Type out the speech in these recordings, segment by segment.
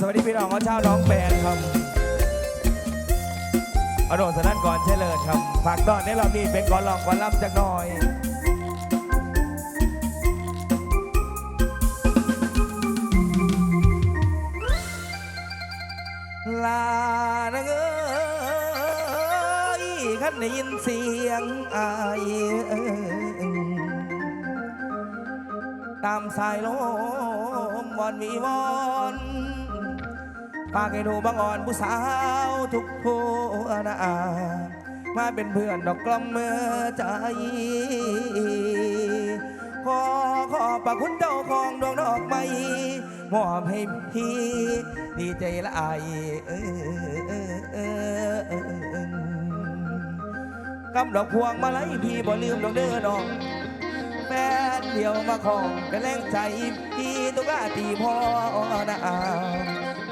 สวัสดีพี่น้องของชาวน้องแบงครับอโนสนั่นก่อนเชลิญครับฝากตอนในรอบนี้เป็นก่อนลองก่อนล่ำจักหน่อยลานะเอ้ยขันได้ยินเสียงอายเอ้ยตามสายลมวอนมีวอน ปากให้ดูบังอ่อนผู้สาวทุกผู้นามาเป็นเพื่อนดอกกล้อมเมื่อใจ ขอขอบพระคุณเจ้าของดวงดอกไม้มอบให้พี่ ดีใจละอายกำดอกพวงมาลัยพี่บ่ลืมดอกเด้อดอกแฟนเดียวมาของเป็นแรงใจพี่ตุกาตีพ่อนะ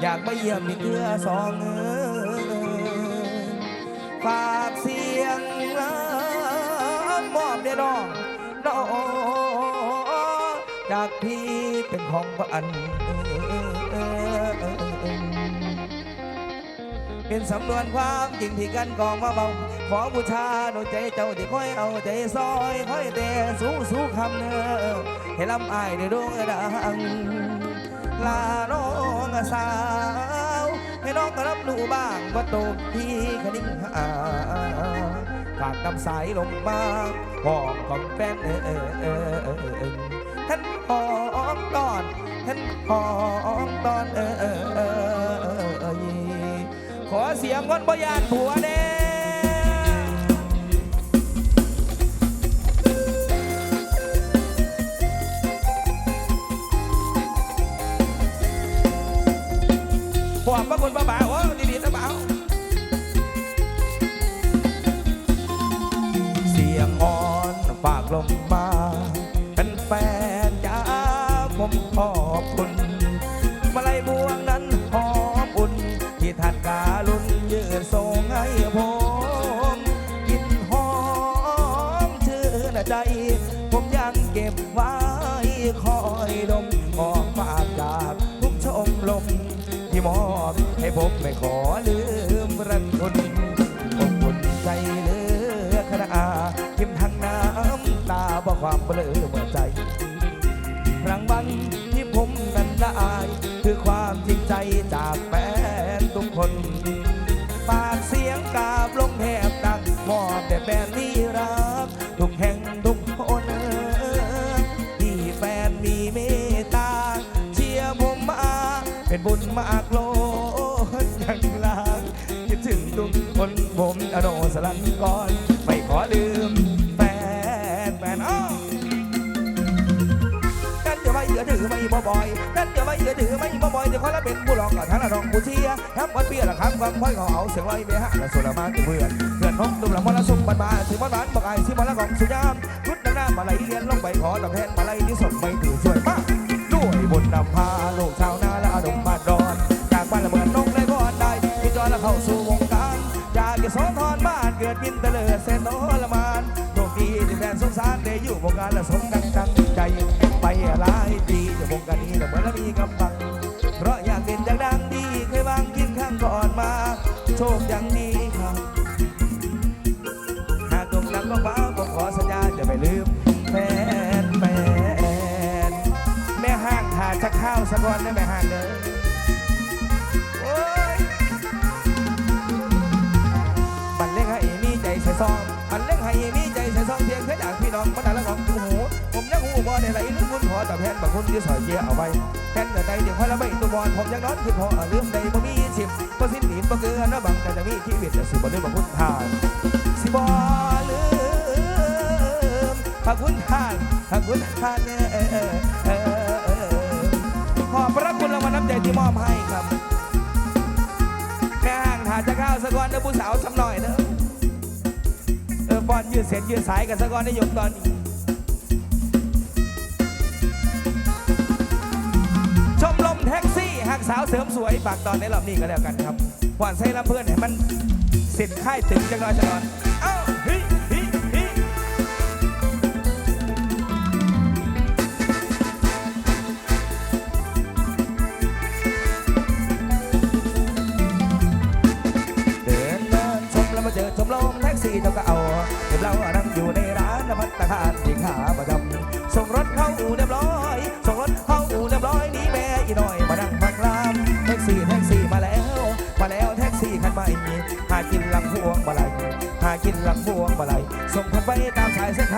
อยากมาเยี่ยมนี่เกือสองเออฝากเสียงมอบเด้อน้องน้องจากพี่เป็นของพระอัน เป็นสำนวนความจริงที่กันกองมาเบาขอบูชาดวงใจเจ้าที่ค่อยเอาใจซอยค่อยแต่สู้สู้คำเนอให้ลำอายได้ดวงดังลาโน สาว ให้น้องก็รับรู้บ้างว่าตกที่คดิ้งหาฝากนำสายลงมาหอมของแฟนเออเออเออเออเออท่านหอมตอนท่านหอมตอนเออเออเออเออขอเสียงคนบยานผัวแน่ พระคุณพระบ่าวโอ้ดีๆนะบ่าวเสียงอ่อนฝากลมมาเป็นแฟนจ้าผมขอบคุณมาลัยบวงนั้นหอมอุ่น ที่ท่านกาลุนยืนส่งให้ผมกินหอมชื่นใจ ผมยังเก็บไว้คอยดม ที่มอบให้ผมไม่ขอลืมรักคุณอบอุ่นใจเหลือขนายิ้มทั้งน้ำตาเพราะความเบลอเมื่อใจรางวัลที่ผมนั้นได้ คือความจริงใจจากแฟนทุกคนปากเสียงกราบลงแทบตักมอบแต่แฟนที่รัก มากโลดยังลางคิดถึงทุกคนผมอโนสลันก่อน ไม่ขอลืมแฟนแฟนอ้อกันจะไม่เอือถือไม่บ่บ่อยกันจะไม่เอือถือไม่บ่บ่อยแต่คนละเป็นผู้รองกับทั้งละรองผู้เชียร์ทำวันเปียละคำความพ่อยเขาเอาเสียงไว้เบี้ยหักและสุรมาเพื่อนเพื่อนห้องตุ้มละมรสุมบันบาถึงบ้านบ้านบักไอที่มรกองสุยามชุดน้ำหน้ามาไหลเรียนลงไปขอตอบแทนมาไหลที่สมไม่ถือสวยมากด้วยบุญนำพาโลกชาวนา จากเกสรทอนบ้านเกิดบินเตลิดเซนโนละมานโชคดีที่แฟนสงสารได้อยู่วงการและสมดังดังใจ ไปหลายปีจะวงการนี้แต่เมือนแล้วมีกำบัง เพราะอยากเด่นอยากดังดีเคยวางคิดข้างก่อนมา โชคยังดีครับหากตรงนั้นก็ฟ้าก็ขอสัญญาจะไม่ลืมแฟนแฟนแม่ห้างหาจะข้าวสักวันได้ไหมห้างเด้อ แทนบางคุณที่สอยเกียเอาไว้แทนแต่ใดเดี๋ยวคอยละไม่ตัวบอลผมยังนอนคือพอลืมใดบ่มีสิบบ่สิ้นหนีบ่เกินนะบังแต่จะมีชีวิตแต่สิบ่ลืมบางคุณทานสิบ่ลืมพระคุณทานพระคุณทานเออเออเออเออเออขอบพระคุณรางวัลน้ำใจที่มอบให้ครับแม่ห่างถาจะก้าวสะกอนเด้อผู้สาวสำหน่อยเด้อเออบอลยืดเส้นยืดสายกันสะกอนได้ยกตอนนี้ กสาวเสริมสวยฝากตอนในรอบนี้ก็แล้วกันครับหวานใส่ลำเพื่อนให้มันสินค่ายถึงจังหน่อยจังนอย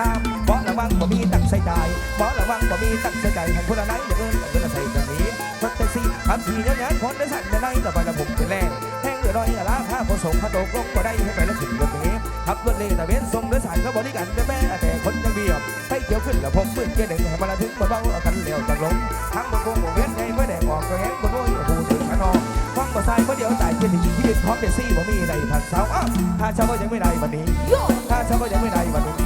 ามสายเส้างเพราะระวังบ่มีตักใส่ใจเพราะระวังบ่มีตักใส่ใจทันคนละไหนเดือเงินเงินใส่กันนี้รถแท็กซี่ทำทีเงี้ยงานคนได้สั่นได้ไหนต่อไปละผมเป็นแรงแห้งเหลือน้อยละค่าขนส่งค่าตกลงก็ได้ให้ไปแล้วขึ้นรถเมล์ขับรถเลยต่เวนส่งโดยสารก็บริการได้แม่แต่คนยังเบียบให้เกี่ยวขึ้นแล้วผมปืนเกียร์หนึ่งให้มาละถึงมาเบากันเร็วจังลงทั้งบนกงบนเว้นไงเมื่อแดงออกก็แห้งบนโอ้ยหูถึงขนองฟังบ่ทรายเมื่อเดี๋ยวตายเกินถึงชีวิตของเดซี่บ่มีในทันเสาอ้าวถ้าเช้าก็ยังไม่ได้วันนี้ถ้าเช้าก็ยังไม่ได้วันนี้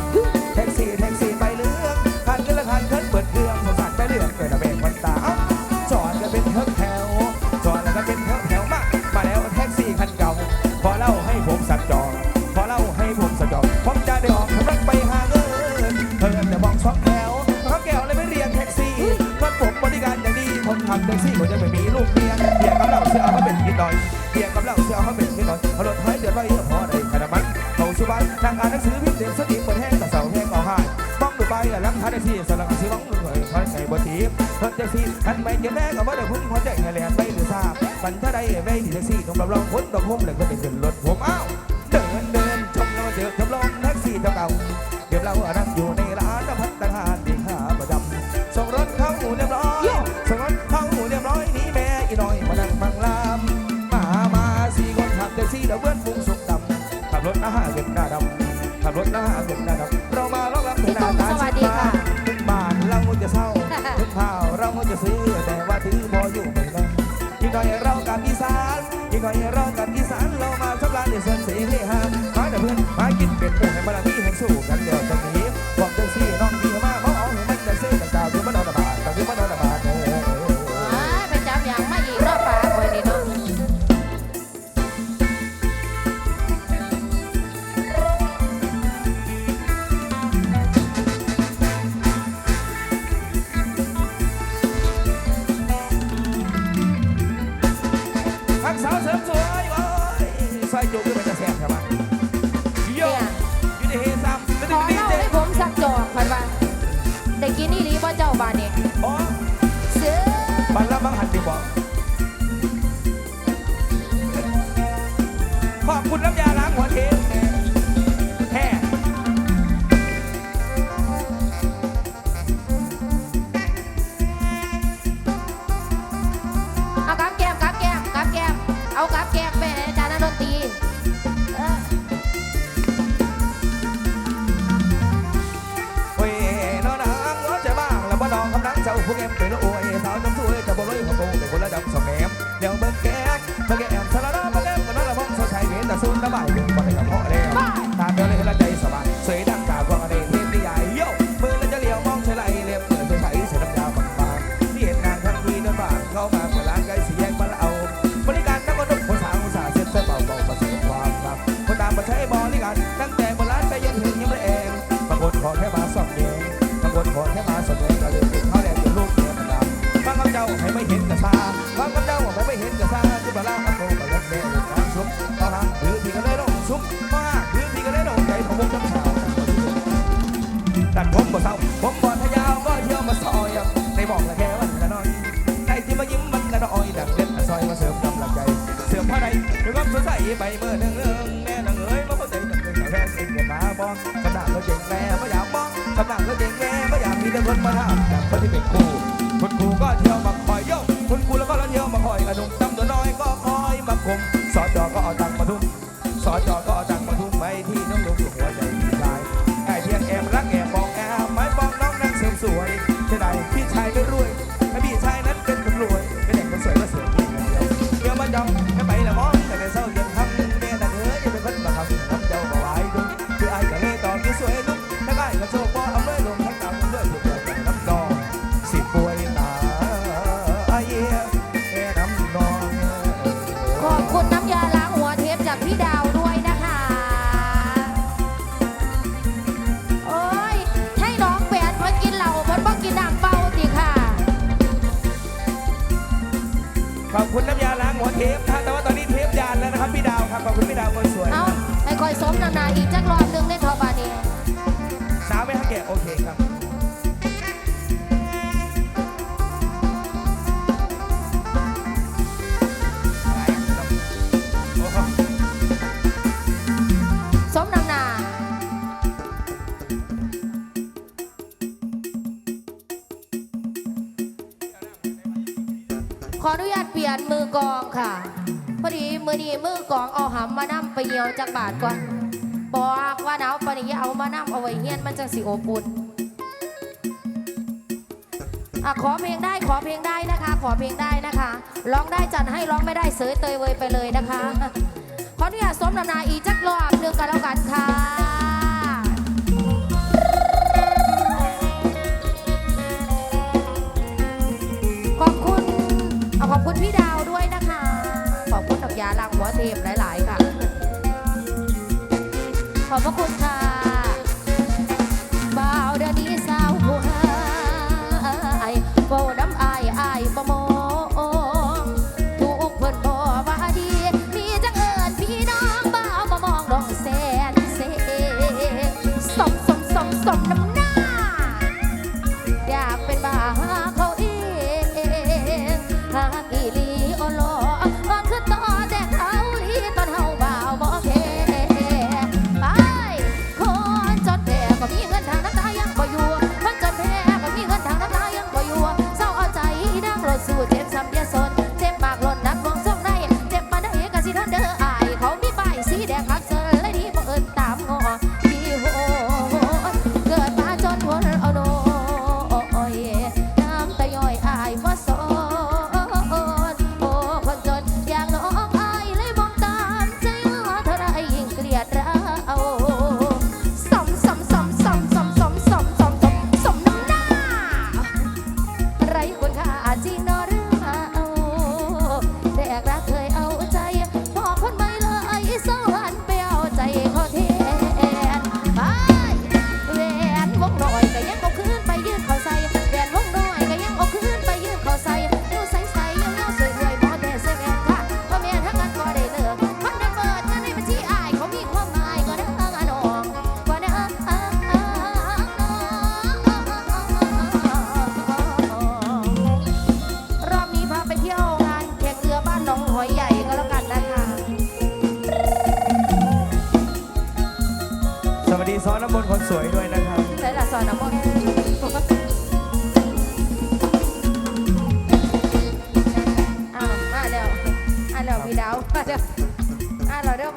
คนขับแท็กซี่ผมจะไม่มีลูกเมียเพียงกับเราเสื้อเอามาเป็นนิดหน่อยเพียงกับเราเสื้อเขาเป็นนิดหน่อยเอารถไถเดือดไว้พอได้ขนาดมันเขาสุบายนั่งอ่านหนังสือพิมพ์เสียงสติเปิดแห้งแต่เสาแห้งเอาหายต้องดูไปหลังท้ายที่สลักซื้อของหน่วยคอยในบทีเพิ่นจะซีทันไม่เจอแน่กับว่าเดี๋ยวพุ่งหัวใจให้แลนไปหรือทราบปันถ้าได้ไม่ดีแท็กซี่ต้องรับรองคนต้องพุ่มเลยก็จะขึ้นรถผมอ้าวเดินเดินชมแล้วมาเจอชมลงแท็กซี่เจ้าเก่าเดี๋ยวเรานั่งอยู่ำขับรถหน้าเงินหน้าดำเรามาล็อกรับถึงหน้าตาชิดตาถึงบ้านเราจะเศร้าถึงข้าวเราจะซื้อแต่ว่าถือบ่อยู่ไม่ได้อีกหน่อยเรากับอีสานอีกหน่อยเรากับอีสานเรามาสักลานในเส้นเสียให้ห้ แตัดผมบ่เศร้าผมบ่ทะยาวก็เที่ยวมาซอยในบอกละแค่วันละน้อยใครที่มายิ้มมันละน้อยดังเด็ดซอยมาเสริมกำลังใจ เสริมพ่อใดด้วยความสดใสไปเมื่อหนึ่งเรื่องแม่นางเอ๋ยมาเข้าใจกับเรื่องแรกสิ่งเกิดมาบ้องสำนักเราเจ๋งแม่ไม่อยากบ้องสำนักเราเจ๋งแม่ไม่อยากมีแต่คนมาถามจากคนที่เป็นครูคุณครูก็เที่ยวมาคอยโยกคุณครูแล้วก็เราเที่ยวมาคอยอนุตำตัวน้อยก็คอยมาคุม มค่ะ พอดีมือนี้มือกองเอาหำมานำไปเหี่ยวจากบาทก่อนบอกว่าหนาวปานี้เอามานำเอาไว้เฮียนมันจังสิโอปุ่นอขอเพลงได้ขอเพลงได้นะคะ ขอเพลงได้นะคะร้องได้จัดให้ร้องไม่ได้เสยเตยเวยไปเลยนะคะขออนุญาตสมนานาอีจักรอบเดืองกันแล้วกันค่ะขอบคุณอขอบคุณพี่ดา ยาลังหัวเทมหลาย ๆ ค่ะ ขอบพระคุณค่ะ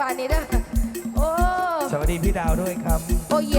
บานนี้ด้อโอ้สวัสดีพี่ดาวด้วยครับ โอ้ย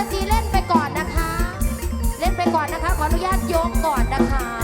สตรีเล่นไปก่อนนะคะ เล่นไปก่อนนะคะ ขออนุญาตโยกก่อนนะคะ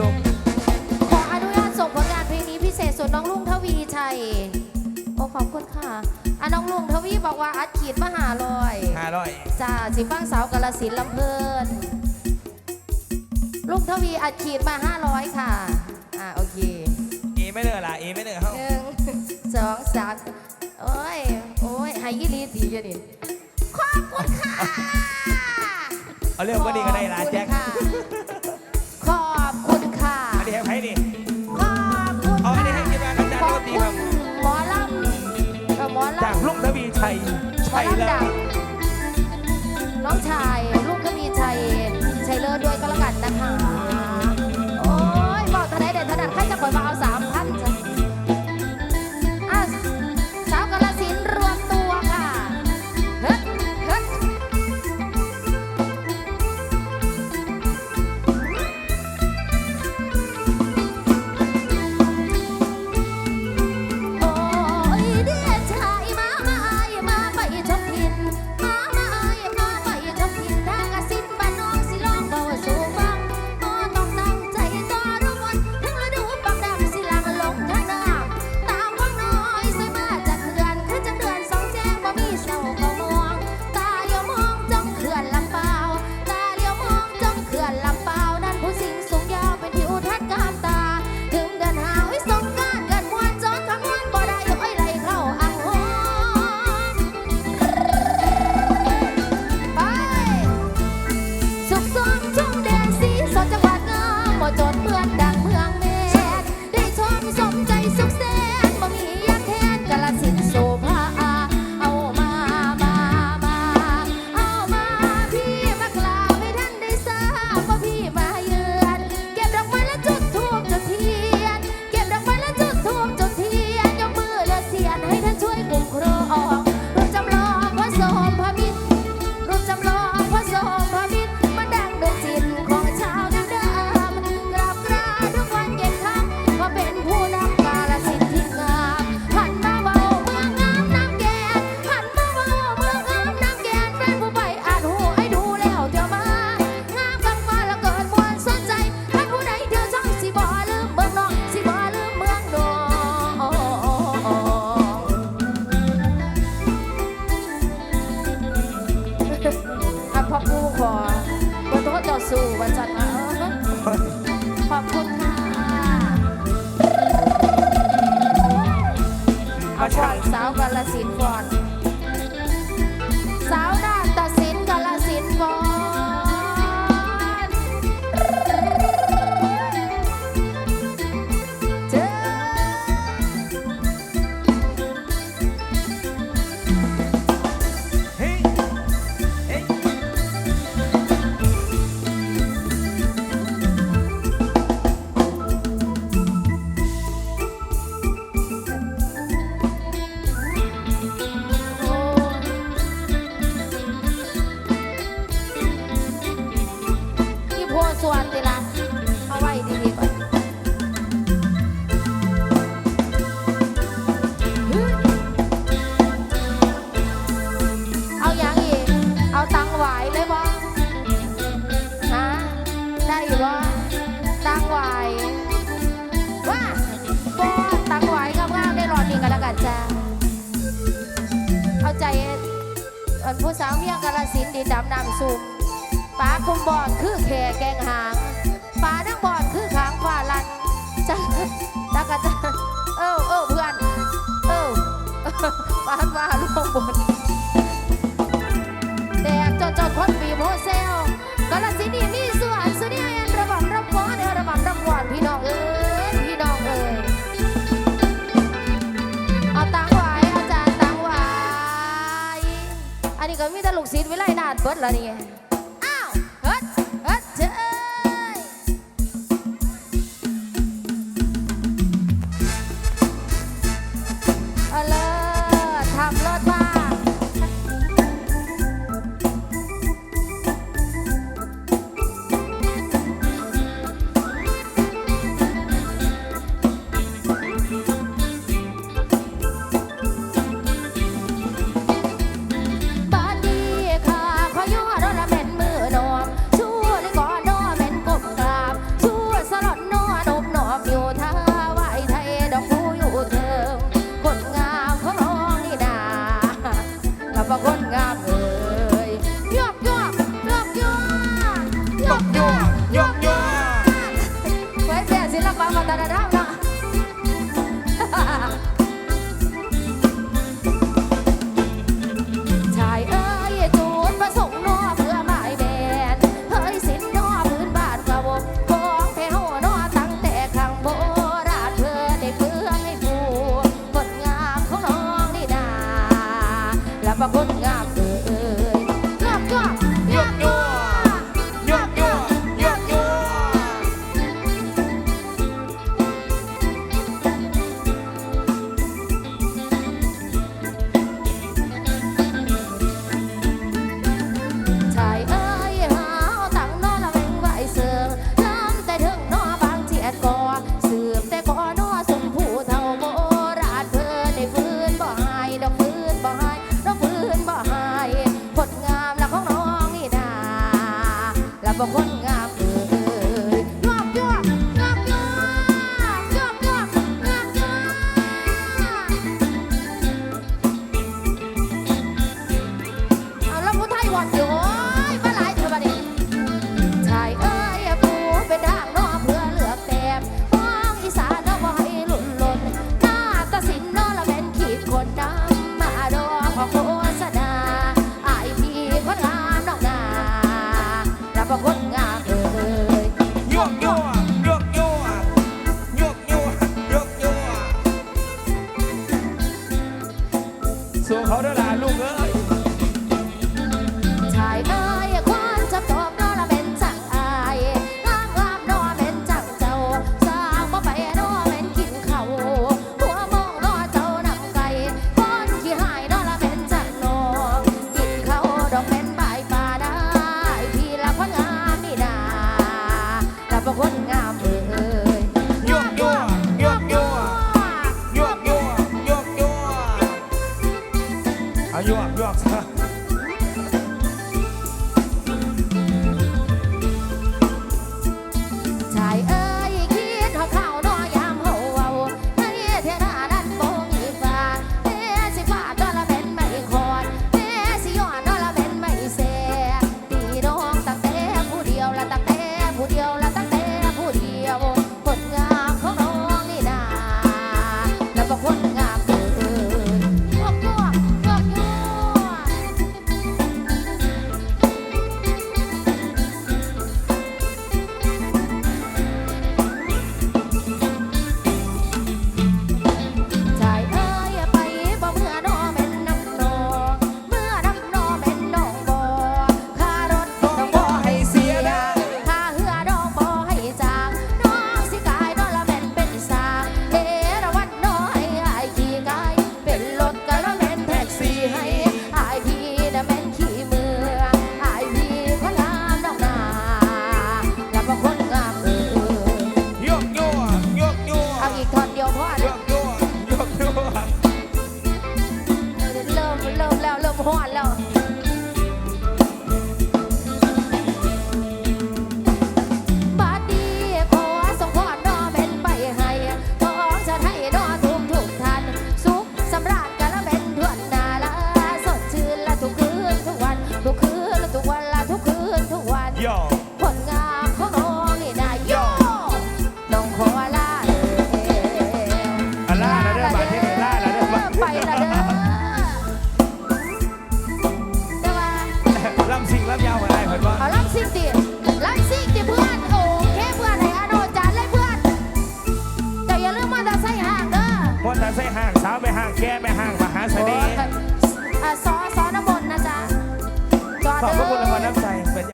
ลง ขออนุญาตส่งผลงานเพลงนี้พิเศษส่วนน้องลุงทวีชัย โอ้ขอบคุณค่ะอะน้องลุงทวีบอกว่าอัดขีดมหาลอยห้าร้อยจ้าสิฟังสาวกาลสินลำเพลิน ลุงทวีอัดขีดมาห้าร้อยค่ะ อ่าโอเค เอไม่เหนื่อยละเอไม่เหนื่อยเฮ้าหนึ่งสองสามโอ้ย โอ้ยไฮยยี่ลีดีจะดิขอบคุณค่ะ เอาเรื่องก็ดีก็ได้ล่ะแจ็ค ลุงทวีชัยชัยเลิศน้องชายลูกทวีชัยชัยเลิศด้วยก็แล้วกัน สินดินดำน้ำซุ่มปลาคุมบอดคือแขกแกงหางปลานังบอดคือขางฝ่าลันจ้าจ้ากะจ้าเออเออเพื่อนเออปลาว่าลูกบนแดดจนจนพ้นปีโมเซลกาลสินีมีส่วนสุนียนระบำรำวอนเออระบำรำวอนพี่น้องเออ ก็มีแต่ลูกศิษย์วิไลนาดเบิดละนี่อ้าวเฮ็ดเฮ็ดเจ้ยเอเลยทำรถมา Wow.